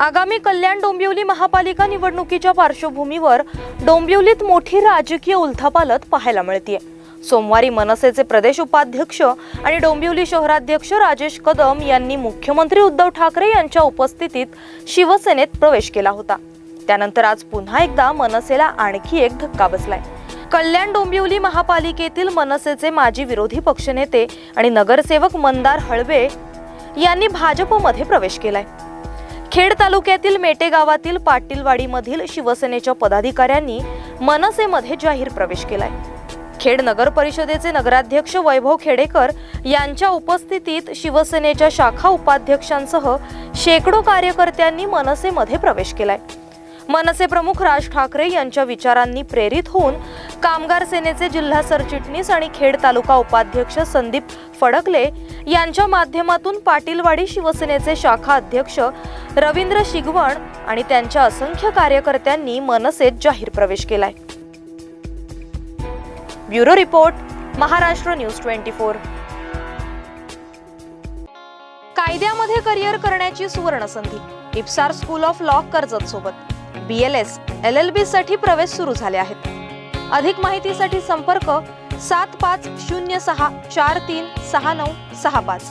आगामी कल्याण डोंबिवली महापालिका निवडणुकीच्या पार्श्वभूमीवर डोंबिवलीत मोठी राजकीय उलथापालथ पाहायला मिळतीये. सोमवारी मनसेचे प्रदेश उपाध्यक्ष आणि डोंबिवली शहराध्यक्ष राजेश कदम यांनी मुख्यमंत्री उद्धव ठाकरे यांच्या उपस्थितीत शिवसेनेत प्रवेश केला होता. त्यानंतर आज पुन्हा एकदा मनसेला आणखी एक धक्का बसलाय. कल्याण डोंबिवली महापालिकेतील मनसेचे माजी विरोधी पक्षनेते आणि नगरसेवक मंदार हळबे यांनी भाजपमध्ये प्रवेश केलाय. खेड तालुक्यातील मेटे गावातील पाटीलवाडीमधील शिवसेनेच्या पदाधिकाऱ्यांनी मनसेमध्ये जाहीर प्रवेश केलाय. खेड नगर परिषदेचे नगराध्यक्ष वैभव खेडेकर यांच्या उपस्थितीत शिवसेनेच्या शाखा उपाध्यक्षांसह शेकडो कार्यकर्त्यांनी मनसेमध्ये प्रवेश केलाय. मनसे प्रमुख राज ठाकरे यांच्या विचारांनी प्रेरित होऊन कामगार सेनेचे जिल्हा सरचिटणीस आणि खेड तालुका उपाध्यक्ष संदीप फडकले यांच्या माध्यमातून पाटीलवाडी शिवसेनेचे शाखा अध्यक्ष रवींद्र शिगवण आणि त्यांच्या असंख्य कार्यकर्त्यांनी मनसेत जाहीर प्रवेश केलाय. Bureau report Maharashtra news twenty four. कायद्यामध्ये करिअर करण्याची सुवर्ण संधी इप्सार स्कूल ऑफ लॉ कर्जत सोबत B L S L L B साठी प्रवेश सुरू झाले आहेत. अधिक माहितीसाठी संपर्क सात पाच शून्य सहा चार तीन सहा नऊ सहा पाच.